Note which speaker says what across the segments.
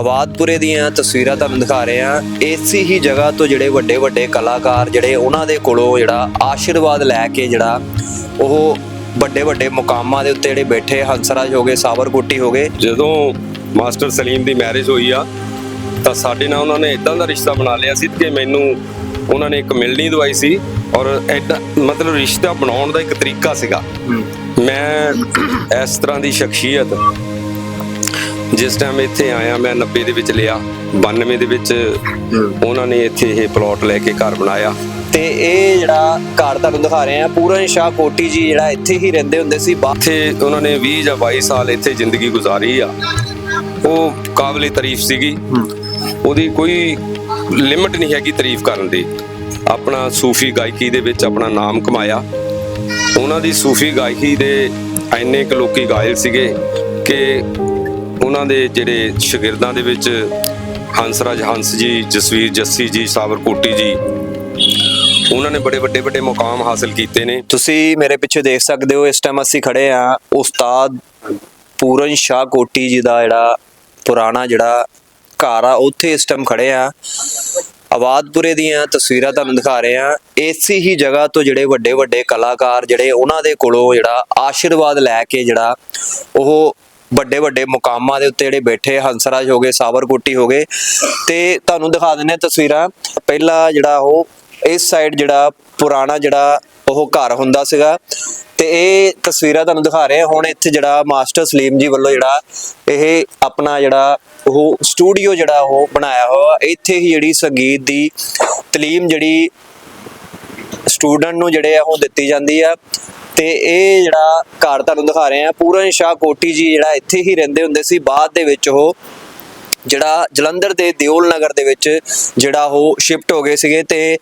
Speaker 1: ਆਬਾਦਪੁਰੇ ਦੀਆਂ ਤਸਵੀਰਾਂ ਤੁਹਾਨੂੰ ਦਿਖਾ ਰਹੇ ਹਾਂ। ਇਸੇ ਹੀ ਜਗ੍ਹਾ ਤੋਂ ਜਿਹੜੇ ਵੱਡੇ ਵੱਡੇ ਕਲਾਕਾਰ ਜਿਹੜੇ ਉਹਨਾਂ ਦੇ ਕੋਲੋਂ ਜਿਹੜਾ ਆਸ਼ੀਰਵਾਦ ਲੈ ਕੇ ਜਿਹੜਾ ਉਹ ਵੱਡੇ ਵੱਡੇ ਮੁਕਾਮਾਂ ਦੇ ਉੱਤੇ ਜਿਹੜੇ ਬੈਠੇ ਹੰਸਰਾਜ ਹੋ ਗਏ ਸਾਬਰਕੋਟੀ ਹੋ ਗਏ।
Speaker 2: ਜਦੋਂ ਮਾਸਟਰ ਸਲੀਮ ਦੀ ਮੈਰਿਜ ਹੋਈ ਆ ਤਾਂ ਸਾਡੇ ਨਾਲ ਉਹਨਾਂ ਨੇ ਇਦਾਂ ਦਾ ਰਿਸ਼ਤਾ ਬਣਾ ਲਿਆ ਸੀ ਕਿ ਮੈਨੂੰ ਉਹਨਾਂ ਨੇ ਇੱਕ ਮਿਲਣੀ ਦਵਾਈ ਸੀ ਔਰ ਐਡਾ ਮਤਲਬ ਰਿਸ਼ਤਾ ਬਣਾਉਣ ਦਾ ਇੱਕ ਤਰੀਕਾ ਸੀਗਾ। ਮੈਂ ਇਸ ਤਰ੍ਹਾਂ ਦੀ ਸ਼ਖਸੀਅਤ ਜਿਸ ਟਾਈਮ ਇੱਥੇ ਆਇਆ ਮੈਂ 90 ਦੇ ਵਿੱਚ ਲਿਆ 92 ਦੇ ਵਿੱਚ ਉਹਨਾਂ ਨੇ ਇੱਥੇ ਇਹ ਪਲਾਟ ਲੈ ਕੇ ਘਰ ਬਣਾਇਆ।
Speaker 1: ਤੇ ਇਹ ਜਿਹੜਾ ਘਰ ਤੁਹਾਨੂੰ ਦਿਖਾ ਰਹੇ ਹਾਂ ਪੂਰਨ ਸ਼ਾਹ ਕੋਟੀ ਜੀ ਜਿਹੜਾ ਇੱਥੇ ਹੀ ਰਹਿੰਦੇ ਹੁੰਦੇ ਸੀ
Speaker 2: ਇੱਥੇ ਉਹਨਾਂ ਨੇ 20 ਜਾਂ 22 ਸਾਲ ਇੱਥੇ ਜ਼ਿੰਦਗੀ ਗੁਜ਼ਾਰੀ ਆ। ਉਹ ਕਾਬਲੇ ਤਾਰੀਫ ਸੀਗੀ। ਉਹਦੀ ਕੋਈ ਲਿਮਟ ਨਹੀਂ ਹੈਗੀ ਤਾਰੀਫ ਕਰਨ ਦੀ। ਆਪਣਾ ਸੂਫੀ ਗਾਇਕੀ ਦੇ ਵਿੱਚ ਆਪਣਾ ਨਾਮ ਕਮਾਇਆ। ਉਹਨਾਂ ਦੀ ਸੂਫੀ ਗਾਇਕੀ ਦੇ ਐਨੇ ਕੁ ਲੋਕੀ ਗਾਇਲ ਸੀਗੇ ਕਿ ਉਹਨਾਂ ਦੇ ਜਿਹੜੇ ਸ਼ਾਗਿਰਦਾਂ ਦੇ ਵਿੱਚ ਹੰਸਰਾਜ ਹੰਸ ਜੀ, ਜਸਵੀਰ ਜੱਸੀ ਜੀ ਸਾਬਰਕੋਟੀ ਜੀ, ਉਹਨਾਂ ਨੇ ਬੜੇ ਵੱਡੇ ਵੱਡੇ ਮੁਕਾਮ ਹਾਸਲ ਕੀਤੇ ਨੇ।
Speaker 1: ਤੁਸੀਂ ਮੇਰੇ ਪਿੱਛੇ ਦੇਖ ਸਕਦੇ ਹੋ, ਇਸ ਟਾਈਮ ਅਸੀਂ ਖੜੇ ਆ ਉਸਤਾਦ ਪੂਰਨ ਸ਼ਾਹ ਕੋਟੀ ਜੀ ਦਾ ਜਿਹੜਾ ਪੁਰਾਣਾ ਜਿਹੜਾ ਘਰ ਆ, ਉੱਥੇ ਇਸ ਟਾਈਮ ਖੜੇ ਆ। ਆਬਾਦਪੁਰੇ ਦੀਆਂ ਤਸਵੀਰਾਂ ਤੁਹਾਨੂੰ ਦਿਖਾ ਰਹੇ ਆ। ਇਸੇ ਹੀ ਜਗ੍ਹਾ ਤੋਂ ਜਿਹੜੇ ਵੱਡੇ ਵੱਡੇ ਕਲਾਕਾਰ ਜਿਹੜੇ, ਉਹਨਾਂ ਦੇ ਕੋਲੋਂ ਜਿਹੜਾ ਆਸ਼ੀਰਵਾਦ ਲੈ ਕੇ ਜਿਹੜਾ ਉਹ ਵੱਡੇ ਵੱਡੇ ਮੁਕਾਮਾਂ ਦੇ ਉੱਤੇ ਜਿਹੜੇ ਬੈਠੇ ਹੰਸਰਾਜ ਹੋ ਗਏ ਸਾਬਰਕੋਟੀ ਹੋ ਗਏ, ਤੇ ਤੁਹਾਨੂੰ ਦਿਖਾ ਦਿੰਨੇ ਤਸਵੀਰਾਂ। ਪਹਿਲਾ ਜਿਹੜਾ ਉਹ, ਇਸ ਸਾਈਡ ਜਿਹੜਾ ਪੁਰਾਣਾ ਜਿਹੜਾ ਉਹ ਘਰ ਹੁੰਦਾ ਸੀਗਾ, ਤੇ ਇਹ ਤਸਵੀਰਾਂ ਤੁਹਾਨੂੰ ਦਿਖਾ ਰਹੇ ਹੁਣ ਇੱਥੇ ਜਿਹੜਾ ਮਾਸਟਰ ਸਲੀਮ ਜੀ ਵੱਲੋਂ ਜਿਹੜਾ ਇਹ ਆਪਣਾ ਜਿਹੜਾ ਉਹ ਸਟੂਡੀਓ ਜਿਹੜਾ ਉਹ ਬਣਾਇਆ ਹੋਇਆ, ਇੱਥੇ ਹੀ ਜਿਹੜੀ ਸੰਗੀਤ ਦੀ ਤਲੀਮ ਜਿਹੜੀ ਸਟੂਡੈਂਟ ਨੂੰ ਜਿਹੜੇ ਆ ਉਹ ਦਿੱਤੀ ਜਾਂਦੀ ਆ। ਤੇ ਇਹ ਜਿਹੜਾ ਘਰ ਤੁਹਾਨੂੰ ਦਿਖਾ ਰਹੇ ਆ ਪੂਰਨ ਸ਼ਾਹ ਕੋਟੀ ਜੀ ਜਿਹੜਾ ਇੱਥੇ ਹੀ ਰਹਿੰਦੇ ਹੁੰਦੇ ਸੀ। ਬਾਅਦ ਦੇ ਵਿੱਚ ਉਹ ਜਿਹੜਾ ਜਲੰਧਰ ਦੇ ਦਿਓਲ ਨਗਰ ਦੇ ਵਿੱਚ ਜਿਹੜਾ ਉਹ ਸ਼ਿਫਟ ਹੋ ਗਏ ਸੀਗੇ ਤੇ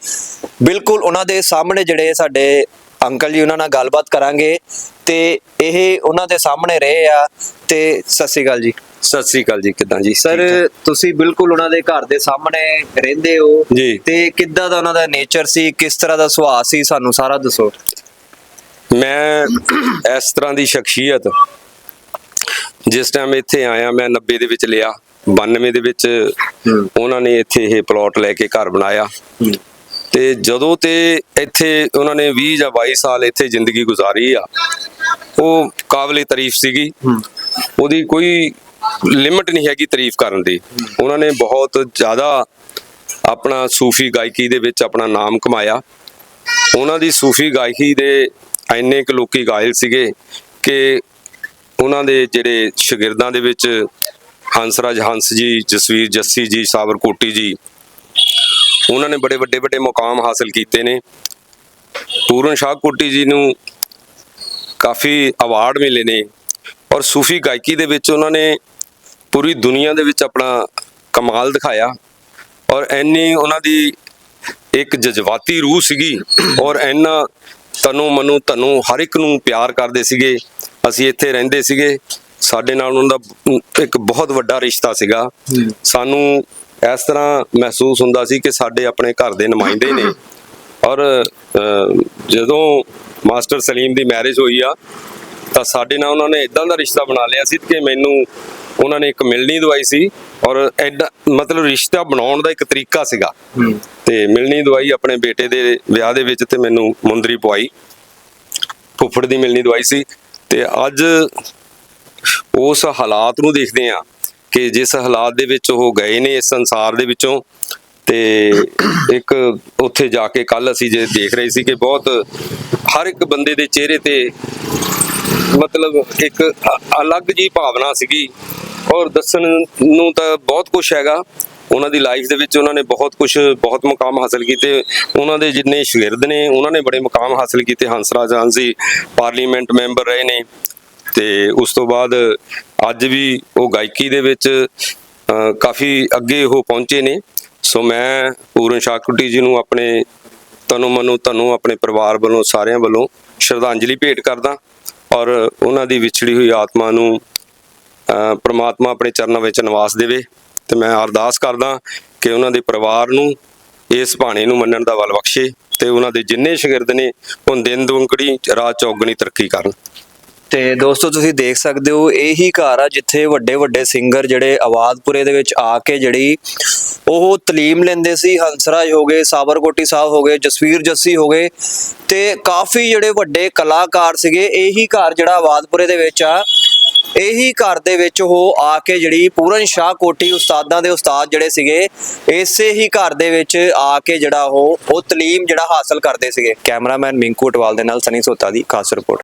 Speaker 1: ਬਿਲਕੁਲ ਉਹਨਾਂ ਦੇ ਸਾਹਮਣੇ ਜਿਹੜੇ ਸਾਡੇ ਅੰਕਲ ਜੀ ਉਹਨਾਂ ਨਾਲ ਗੱਲਬਾਤ ਕਰਾਂਗੇ ਤੇ ਇਹ ਉਹਨਾਂ ਦੇ ਸਾਹਮਣੇ ਰਹੇ ਆ ਤੇ ਸਤਿ ਸ਼੍ਰੀ ਅਕਾਲ ਜੀ।
Speaker 2: ਸਤਿ ਸ੍ਰੀ ਅਕਾਲ ਜੀ ਕਿਦਾਂ ਜੀ?
Speaker 1: ਸਰ ਤੁਸੀਂ ਬਿਲਕੁਲ ਉਹਨਾਂ ਦੇ ਘਰ ਦੇ ਸਾਹਮਣੇ ਰਹਿੰਦੇ ਹੋ। ਤੇ ਕਿੱਦਾਂ ਦਾ ਉਹਨਾਂ ਦਾ ਨੇਚਰ ਸੀ ਕਿਸ ਤਰ੍ਹਾਂ ਦਾ ਸੁਭਾਅ ਸੀ ਸਾਨੂੰ ਸਾਰਾ ਦੱਸੋ।
Speaker 2: ਮੈਂ ਇਸ ਤਰ੍ਹਾਂ ਦੀ ਸ਼ਖਸੀਅਤ ਜਿਸ ਟਾਈਮ ਇੱਥੇ ਆਇਆ, ਮੈਂ 90 ਦੇ ਵਿੱਚ ਲਿਆ 92 ਦੇ ਵਿੱਚ ਉਹਨਾਂ ਨੇ ਇੱਥੇ ਇਹ ਪਲਾਟ ਲੈ ਕੇ ਘਰ ਬਣਾਇਆ। ਤੇ ਜਦੋਂ ਤੇ ਇੱਥੇ ਉਹਨਾਂ ਨੇ 20 ਜਾਂ 22 ਸਾਲ ਇੱਥੇ ਜ਼ਿੰਦਗੀ ਗੁਜ਼ਾਰੀ ਆ, ਉਹ ਕਾਬਲੇ ਤਾਰੀਫ ਸੀਗੀ। ਉਹਦੀ ਕੋਈ ਲਿਮਟ ਨਹੀਂ ਹੈਗੀ ਤਾਰੀਫ ਕਰਨ ਦੀ। ਉਹਨਾਂ ਨੇ ਬਹੁਤ ਜ਼ਿਆਦਾ ਆਪਣਾ ਸੂਫੀ ਗਾਇਕੀ ਦੇ ਵਿੱਚ ਆਪਣਾ ਨਾਮ ਕਮਾਇਆ। ਉਹਨਾਂ ਦੀ ਸੂਫੀ ਗਾਇਕੀ ਦੇ ਐਨੇ ਕੁ ਲੋਕੀ ਗਾਇਲ ਸੀਗੇ ਕਿ ਉਹਨਾਂ ਦੇ ਜਿਹੜੇ ਸ਼ਾਗਿਰਦਾਂ ਦੇ ਵਿੱਚ ਹੰਸਰਾਜ ਹੰਸ ਜੀ, ਜਸਵੀਰ ਜੱਸੀ ਜੀ ਸਾਬਰਕੋਟੀ ਜੀ, ਉਹਨਾਂ ਨੇ ਬੜੇ ਵੱਡੇ ਵੱਡੇ ਮੁਕਾਮ ਹਾਸਲ ਕੀਤੇ ਨੇ। ਪੂਰਨ ਸ਼ਾਹ ਕੋਟੀ ਜੀ ਨੂੰ ਕਾਫੀ ਅਵਾਰਡ ਮਿਲੇ ਨੇ ਔਰ ਸੂਫੀ ਗਾਇਕੀ ਦੇ ਵਿੱਚ ਉਹਨਾਂ ਨੇ ਪੂਰੀ ਦੁਨੀਆ ਦੇ ਵਿੱਚ ਆਪਣਾ ਕਮਾਲ ਦਿਖਾਇਆ ਔਰ ਐਨੀ ਉਹਨਾਂ ਦੀ ਇੱਕ ਜਜ਼ਬਾਤੀ ਰੂਹ ਸੀਗੀ ਔਰ ਐਨਾ ਤਨੂ ਮਨੂ ਤਨੂ ਹਰ ਇੱਕ ਨੂੰ ਪਿਆਰ ਕਰਦੇ ਸੀਗੇ। ਅਸੀਂ ਇੱਥੇ ਰਹਿੰਦੇ ਸੀਗੇ। ਸਾਡੇ ਨਾਲ ਉਹਨਾਂ ਦਾ ਇੱਕ ਬਹੁਤ ਵੱਡਾ ਰਿਸ਼ਤਾ ਸੀਗਾ। ਸਾਨੂੰ ਇਸ ਤਰ੍ਹਾਂ ਮਹਿਸੂਸ ਹੁੰਦਾ ਸੀ ਕਿ ਸਾਡੇ ਆਪਣੇ ਘਰ ਦੇ ਨੁਮਾਇੰਦੇ ਨੇ। ਔਰ ਜਦੋਂ ਮਾਸਟਰ ਸਲੀਮ ਦੀ ਮੈਰਿਜ ਹੋਈ ਆ ਤਾਂ ਸਾਡੇ ਨਾਲ ਉਹਨਾਂ ਨੇ ਇਦਾਂ ਦਾ ਰਿਸ਼ਤਾ ਬਣਾ ਲਿਆ ਸੀ ਕਿ ਮੈਨੂੰ ਉਹਨਾਂ ਨੇ ਇੱਕ ਮਿਲਣੀ ਦਵਾਈ ਸੀ। ਔਰ ਐਡਾ ਮਤਲਬ ਰਿਸ਼ਤਾ ਬਣਾਉਣ ਦਾ ਇੱਕ ਤਰੀਕਾ ਸੀਗਾ। ਤੇ ਮਿਲਣੀ ਦਵਾਈ ਆਪਣੇ ਬੇਟੇ ਦੇ ਵਿਆਹ ਦੇ ਵਿੱਚ ਤੇ ਮੈਨੂੰ ਮੁੰਦਰੀ ਪਵਾਈ ਫੁੱਫੜ ਦੀ ਮਿਲਣੀ ਦਵਾਈ ਸੀ। ਤੇ ਅੱਜ ਉਸ ਹਾਲਾਤ ਨੂੰ ਦੇਖਦੇ ਆ ਕਿ ਜਿਸ ਹਾਲਾਤ ਦੇ ਵਿੱਚ ਉਹ ਗਏ ਨੇ ਇਸ ਸੰਸਾਰ ਦੇ ਵਿੱਚੋਂ ਤੇ ਇੱਕ ਉੱਥੇ ਜਾ ਕੇ ਕੱਲ ਅਸੀਂ ਜੇ ਦੇਖ ਰਹੇ ਸੀ ਕਿ ਬਹੁਤ ਹਰ ਇੱਕ ਬੰਦੇ ਦੇ ਚਿਹਰੇ ਤੇ ਮਤਲਬ ਇੱਕ ਅਲੱਗ ਜੀ ਭਾਵਨਾ ਸੀਗੀ। ਔਰ ਦੱਸਣ ਨੂੰ ਤਾਂ ਬਹੁਤ ਕੁਝ ਹੈਗਾ। ਉਹਨਾਂ ਦੀ ਲਾਈਫ ਦੇ ਵਿੱਚ ਉਹਨਾਂ ਨੇ ਬਹੁਤ ਕੁਝ ਬਹੁਤ ਮੁਕਾਮ ਹਾਸਲ ਕੀਤੇ। ਉਹਨਾਂ ਦੇ ਜਿੰਨੇ ਸ਼ਾਗਿਰਦ ਨੇ, ਉਹਨਾਂ ਨੇ ਬੜੇ ਮੁਕਾਮ ਹਾਸਲ ਕੀਤੇ। ਹੰਸਰਾਜ ਹੰਸੀ ਪਾਰਲੀਮੈਂਟ ਮੈਂਬਰ ਰਹੇ ਨੇ। ਤੇ ਉਸ ਤੋਂ ਬਾਅਦ ਅੱਜ ਵੀ ਉਹ ਗਾਇਕੀ ਦੇ ਵਿੱਚ ਕਾਫੀ ਅੱਗੇ ਉਹ ਪਹੁੰਚੇ ਨੇ। ਸੋ ਮੈਂ ਪੂਰਨ ਸ਼ਾਕੁਟੀ ਜੀ ਨੂੰ ਆਪਣੇ ਤਨੋਂ ਮਨੋਂ, ਤਨੋਂ ਆਪਣੇ ਪਰਿਵਾਰ ਵੱਲੋਂ, ਸਾਰਿਆਂ ਵੱਲੋਂ ਸ਼ਰਧਾਂਜਲੀ ਭੇਟ ਕਰਦਾ। ਔਰ ਉਹਨਾਂ ਦੀ ਵਿਛੜੀ ਹੋਈ ਆਤਮਾ ਨੂੰ ਪ੍ਰਮਾਤਮਾ ਆਪਣੇ ਚਰਨਾਂ ਵਿੱਚ ਨਿਵਾਸ ਦੇਵੇ ਤੇ ਮੈਂ ਅਰਦਾਸ ਕਰਦਾ ਕਿ ਉਹਨਾਂ ਦੇ ਪਰਿਵਾਰ ਨੂੰ ਇਸ ਭਾਣੇ ਨੂੰ ਮੰਨਣ ਦਾ ਬਲ ਬਖਸ਼ੇ ਤੇ ਉਹਨਾਂ ਦੇ ਜਿੰਨੇ ਸ਼ਾਗਿਰਦ ਨੇ ਉਹ ਦਿਨ ਦੁਗਣੀ ਰਾਤ ਚੌਗਣੀ ਤਰੱਕੀ ਕਰਨ।
Speaker 1: ਤੇ ਦੋਸਤੋ, ਤੁਸੀਂ ਦੇਖ ਸਕਦੇ ਹੋ, ਇਹੀ ਘਰ ਆ ਜਿੱਥੇ ਵੱਡੇ ਵੱਡੇ ਸਿੰਗਰ ਜਿਹੜੇ ਆਵਾਜ਼ਪੁਰੇ ਦੇ ਵਿੱਚ ਆ ਕੇ ਜਿਹੜੀ ਉਹ ਤਲੀਮ ਲੈਂਦੇ ਸੀ, ਹੰਸਰਾਜ ਹੋ ਗਏ, ਸਾਬਰਕੋਟੀ ਸਾਹਿਬ ਹੋ ਗਏ, ਜਸਵੀਰ ਜੱਸੀ ਹੋ ਗਏ ਤੇ ਕਾਫੀ ਜਿਹੜੇ ਵੱਡੇ ਕਲਾਕਾਰ ਸੀਗੇ, ਇਹੀ ਘਰ ਜਿਹੜਾ ਆਵਾਜ਼ਪੁਰੇ ਦੇ ਵਿੱਚ ਆ। ਇਹੀ ਘਰ ਦੇ ਵਿੱਚ ਉਹ ਆ ਕੇ ਜਿਹੜੀ ਪੂਰਨ ਸ਼ਾਹ ਕੋਟੀ ਉਸਤਾਦਾਂ ਦੇ ਉਸਤਾਦ ਜਿਹੜੇ ਸੀਗੇ, ਇਸੇ ਹੀ ਘਰ ਦੇ ਵਿੱਚ ਆ ਕੇ ਜਿਹੜਾ ਉਹ ਉਹ ਤਲੀਮ ਜਿਹੜਾ ਹਾਸਲ ਕਰਦੇ ਸੀਗੇ। ਕੈਮਰਾਮੈਨ ਮਿੰਕੂ ਅਟਵਾਲ ਦੇ ਨਾਲ ਸਨੀ ਸੋਤਾ ਦੀ ਖਾਸ ਰਿਪੋਰਟ।